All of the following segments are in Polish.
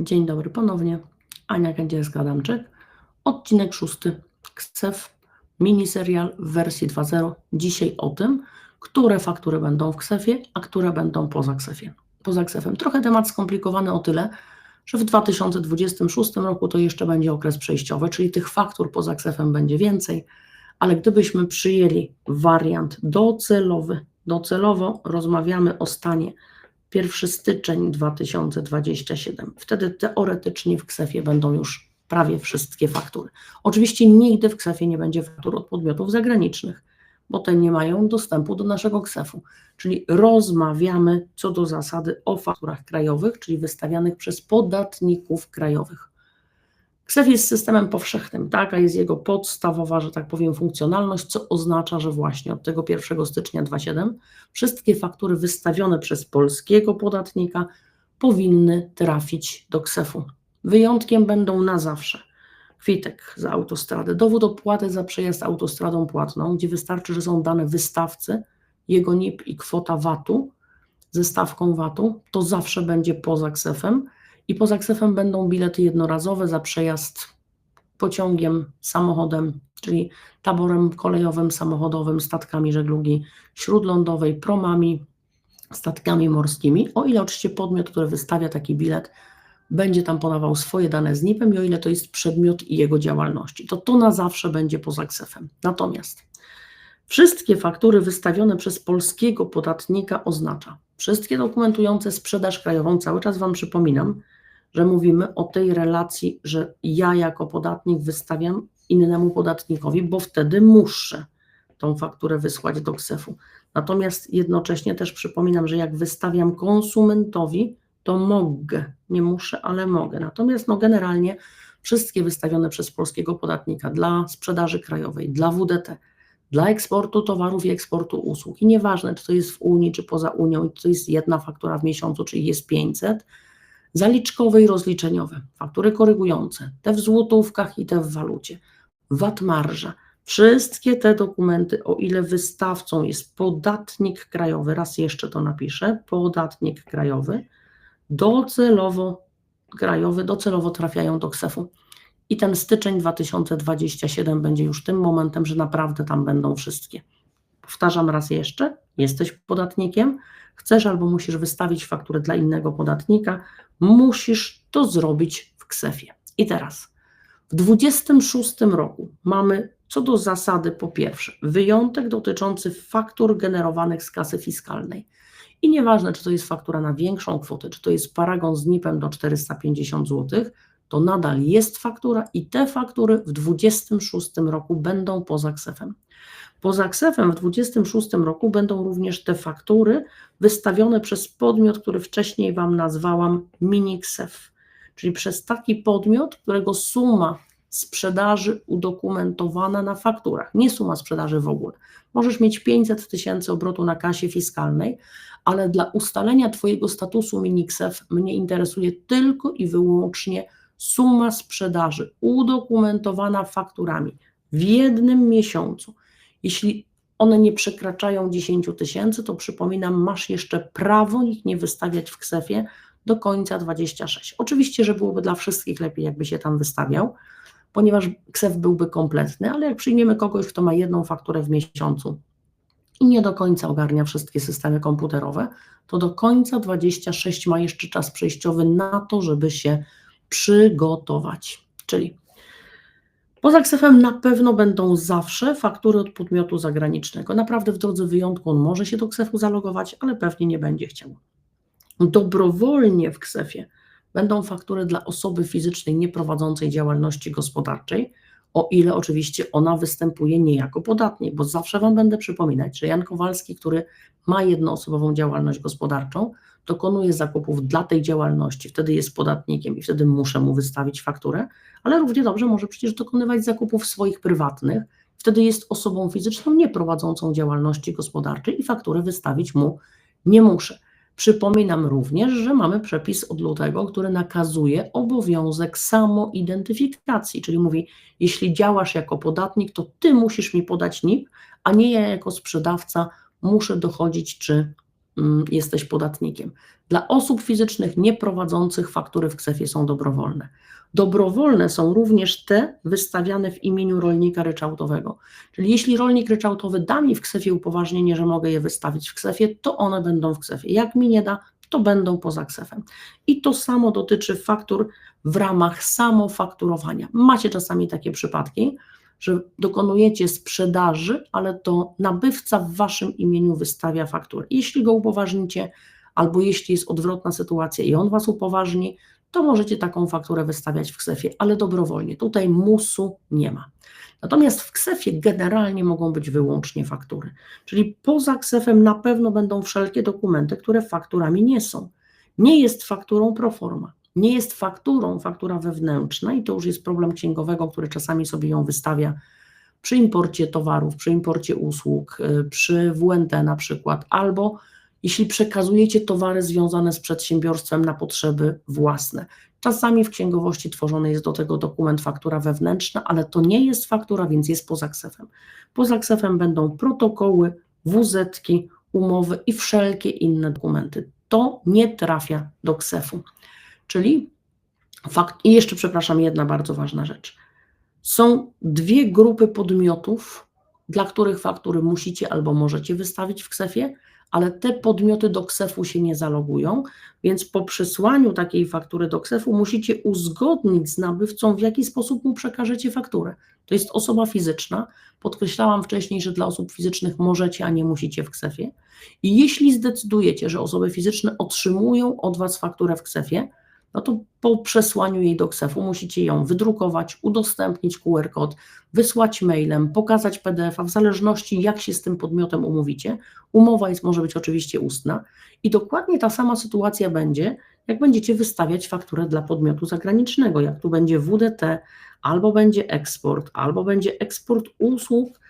Dzień dobry ponownie. Ania Kędzierska-Adamczyk. Odcinek szósty. KSEF. Miniserial w wersji 2.0. Dzisiaj o tym, które faktury będą w KSEFie, a które będą poza KSEFie. Poza KSEFem. Trochę temat skomplikowany o tyle, że w 2026 roku to jeszcze będzie okres przejściowy, czyli tych faktur poza KSEFem będzie więcej, ale gdybyśmy przyjęli wariant docelowy, docelowo rozmawiamy o stanie 1 styczeń 2027. Wtedy teoretycznie w KSEFie będą już prawie wszystkie faktury. Oczywiście nigdy w KSEFie nie będzie faktur od podmiotów zagranicznych, bo te nie mają dostępu do naszego KSEF-u. Czyli rozmawiamy co do zasady o fakturach krajowych, czyli wystawianych przez podatników krajowych. KSEF jest systemem powszechnym, taka jest jego podstawowa, że tak powiem, funkcjonalność, co oznacza, że właśnie od tego 1 stycznia 2027 wszystkie faktury wystawione przez polskiego podatnika powinny trafić do KSEF-u. Wyjątkiem będą na zawsze kwitek za autostradę, dowód opłaty za przejazd autostradą płatną, gdzie wystarczy, że są dane wystawcy, jego NIP i kwota VAT-u ze stawką VAT-u, to zawsze będzie poza KSEF-em i poza KSEF-em będą bilety jednorazowe za przejazd pociągiem, samochodem, czyli taborem kolejowym, samochodowym, statkami żeglugi śródlądowej, promami, statkami morskimi, o ile oczywiście podmiot, który wystawia taki bilet, będzie tam podawał swoje dane z NIP-em i o ile to jest przedmiot i jego działalności, to to na zawsze będzie poza KSEF-em. Natomiast wszystkie faktury wystawione przez polskiego podatnika oznacza wszystkie dokumentujące sprzedaż krajową, cały czas Wam przypominam, że mówimy o tej relacji, że ja jako podatnik wystawiam innemu podatnikowi, bo wtedy muszę tą fakturę wysłać do KSEF-u. Natomiast jednocześnie też przypominam, że jak wystawiam konsumentowi, to mogę, nie muszę, ale mogę. Natomiast no generalnie wszystkie wystawione przez polskiego podatnika dla sprzedaży krajowej, dla WDT, dla eksportu towarów i eksportu usług. I nieważne, czy to jest w Unii, czy poza Unią, czy to jest jedna faktura w miesiącu, czy jest 500, zaliczkowe i rozliczeniowe, faktury korygujące, te w złotówkach i te w walucie, VAT marża, wszystkie te dokumenty, o ile wystawcą jest podatnik krajowy, raz jeszcze to napiszę, podatnik krajowy, docelowo krajowy, docelowo trafiają do KSEF-u. I ten styczeń 2027 będzie już tym momentem, że naprawdę tam będą wszystkie. Powtarzam raz jeszcze, jesteś podatnikiem, chcesz albo musisz wystawić fakturę dla innego podatnika, musisz to zrobić w KSEF-ie. I teraz, w 26 roku mamy co do zasady po pierwsze wyjątek dotyczący faktur generowanych z kasy fiskalnej. I nieważne, czy to jest faktura na większą kwotę, czy to jest paragon z NIP-em do 450 zł, to nadal jest faktura i te faktury w 26 roku będą poza KSEF-em. Poza KSEF-em w 26 roku będą również te faktury wystawione przez podmiot, który wcześniej Wam nazwałam mini KSEF, czyli przez taki podmiot, którego suma sprzedaży udokumentowana na fakturach, nie suma sprzedaży w ogóle. Możesz mieć 500 tysięcy obrotu na kasie fiskalnej, ale dla ustalenia Twojego statusu miniksew mnie interesuje tylko i wyłącznie suma sprzedaży udokumentowana fakturami w jednym miesiącu. Jeśli one nie przekraczają 10 tysięcy, to przypominam, masz jeszcze prawo ich nie wystawiać w KSEF-ie do końca 26. Oczywiście, że byłoby dla wszystkich lepiej, jakby się tam wystawiał, ponieważ KSEF byłby kompletny, ale jak przyjmiemy kogoś, kto ma jedną fakturę w miesiącu i nie do końca ogarnia wszystkie systemy komputerowe, to do końca 26 ma jeszcze czas przejściowy na to, żeby się przygotować. Czyli poza KSEF-em na pewno będą zawsze faktury od podmiotu zagranicznego. Naprawdę w drodze wyjątku on może się do KSEF-u zalogować, ale pewnie nie będzie chciał. Dobrowolnie w KSEF-ie będą faktury dla osoby fizycznej nieprowadzącej działalności gospodarczej, o ile oczywiście ona występuje nie jako podatnik, bo zawsze Wam będę przypominać, że Jan Kowalski, który ma jednoosobową działalność gospodarczą, dokonuje zakupów dla tej działalności, wtedy jest podatnikiem i wtedy muszę mu wystawić fakturę, ale równie dobrze może przecież dokonywać zakupów swoich prywatnych, wtedy jest osobą fizyczną nieprowadzącą działalności gospodarczej i fakturę wystawić mu nie muszę. Przypominam również, że mamy przepis od lutego, który nakazuje obowiązek samoidentyfikacji, czyli mówi, jeśli działasz jako podatnik, to ty musisz mi podać NIP, a nie ja jako sprzedawca muszę dochodzić, czy jesteś podatnikiem. Dla osób fizycznych nieprowadzących faktury w KSEF-ie są dobrowolne. Dobrowolne są również te wystawiane w imieniu rolnika ryczałtowego. Czyli jeśli rolnik ryczałtowy da mi w KSEF-ie upoważnienie, że mogę je wystawić w KSEF-ie, to one będą w KSEF-ie. Jak mi nie da, to będą poza KSEF-em. I to samo dotyczy faktur w ramach samofakturowania. Macie czasami takie przypadki, że dokonujecie sprzedaży, ale to nabywca w waszym imieniu wystawia fakturę. Jeśli go upoważnicie, albo jeśli jest odwrotna sytuacja i on was upoważni, to możecie taką fakturę wystawiać w KSEF-ie, ale dobrowolnie. Tutaj musu nie ma. Natomiast w KSEF-ie generalnie mogą być wyłącznie faktury. Czyli poza KSEF-em na pewno będą wszelkie dokumenty, które fakturami nie są. Nie jest fakturą pro forma. Nie jest fakturą faktura wewnętrzna i to już jest problem księgowego, który czasami sobie ją wystawia przy imporcie towarów, przy imporcie usług, y, przy WNT na przykład, albo jeśli przekazujecie towary związane z przedsiębiorstwem na potrzeby własne. Czasami w księgowości tworzony jest do tego dokument faktura wewnętrzna, ale to nie jest faktura, więc jest poza ksefem. Poza ksefem będą protokoły, WZ-ki, umowy i wszelkie inne dokumenty. To nie trafia do ksefu. Czyli fakt, i jeszcze przepraszam, jedna bardzo ważna rzecz. Są dwie grupy podmiotów, dla których faktury musicie albo możecie wystawić w ksefie, ale te podmioty do KSEF-u się nie zalogują, więc po przesłaniu takiej faktury do KSEF-u musicie uzgodnić z nabywcą, w jaki sposób mu przekażecie fakturę. To jest osoba fizyczna. Podkreślałam wcześniej, że dla osób fizycznych możecie, a nie musicie w KSEF-ie. I jeśli zdecydujecie, że osoby fizyczne otrzymują od Was fakturę w KSEF-ie, no to po przesłaniu jej do KSEF-u musicie ją wydrukować, udostępnić QR kod, wysłać mailem, pokazać PDF-a, w zależności jak się z tym podmiotem umówicie. Umowa jest, może być oczywiście ustna. I dokładnie ta sama sytuacja będzie, jak będziecie wystawiać fakturę dla podmiotu zagranicznego, jak tu będzie WDT, albo będzie eksport, albo będzie eksport usług,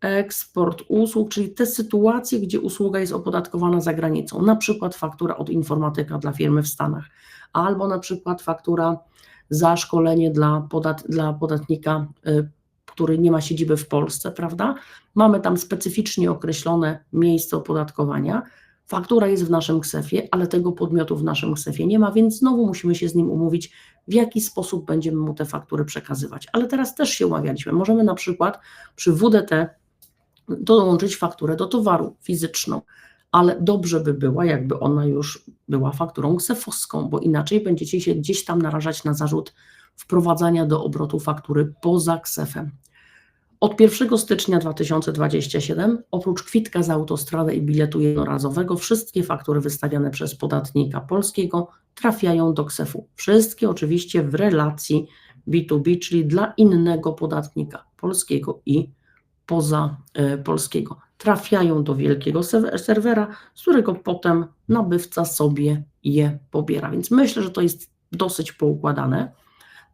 eksport usług, czyli te sytuacje, gdzie usługa jest opodatkowana za granicą, na przykład faktura od informatyka dla firmy w Stanach, albo na przykład faktura za szkolenie dla, podat, dla podatnika, y, który nie ma siedziby w Polsce, prawda? Mamy tam specyficznie określone miejsce opodatkowania. Faktura jest w naszym ksefie, ale tego podmiotu w naszym ksefie nie ma, więc znowu musimy się z nim umówić, w jaki sposób będziemy mu te faktury przekazywać. Ale teraz też się umawialiśmy. Możemy na przykład przy WDT dołączyć fakturę do towaru fizyczną ale dobrze by była, jakby ona już była fakturą ksefowską, bo inaczej będziecie się gdzieś tam narażać na zarzut wprowadzania do obrotu faktury poza ksefem. Od 1 stycznia 2027 oprócz kwitka za autostradę i biletu jednorazowego wszystkie faktury wystawiane przez podatnika polskiego trafiają do ksefu. Wszystkie oczywiście w relacji B2B, czyli dla innego podatnika polskiego i poza y, polskiego trafiają do wielkiego serwera, z którego potem nabywca sobie je pobiera. Więc myślę, że to jest dosyć poukładane.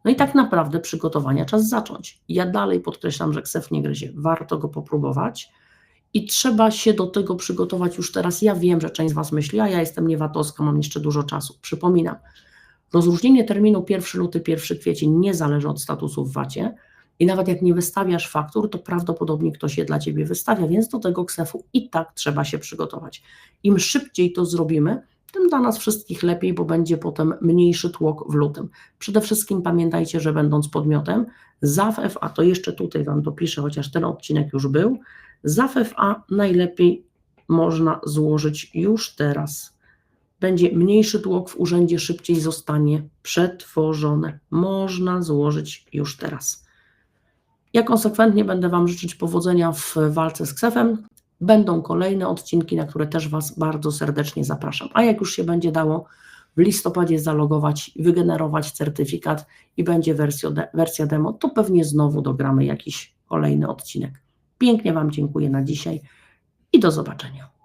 No i tak naprawdę przygotowania czas zacząć. Ja dalej podkreślam, że KSEF nie gryzie, warto go popróbować i trzeba się do tego przygotować już teraz. Ja wiem, że część z Was myśli, a ja jestem niewatowska, mam jeszcze dużo czasu. Przypominam, rozróżnienie terminu 1 luty, 1 kwiecień nie zależy od statusu w VAT-ie, i nawet jak nie wystawiasz faktur, to prawdopodobnie ktoś je dla ciebie wystawia, więc do tego ksefu i tak trzeba się przygotować. Im szybciej to zrobimy, tym dla nas wszystkich lepiej, bo będzie potem mniejszy tłok w lutym. Przede wszystkim pamiętajcie, że będąc podmiotem, za FFA, to jeszcze tutaj Wam dopiszę, chociaż ten odcinek już był, za FFA najlepiej można złożyć już teraz. Będzie mniejszy tłok w urzędzie, szybciej zostanie przetworzone. Można złożyć już teraz. Ja konsekwentnie będę Wam życzyć powodzenia w walce z ksefem. Będą kolejne odcinki, na które też Was bardzo serdecznie zapraszam. A jak już się będzie dało w listopadzie zalogować, wygenerować certyfikat i będzie wersja, wersja demo, to pewnie znowu dogramy jakiś kolejny odcinek. Pięknie Wam dziękuję na dzisiaj i do zobaczenia.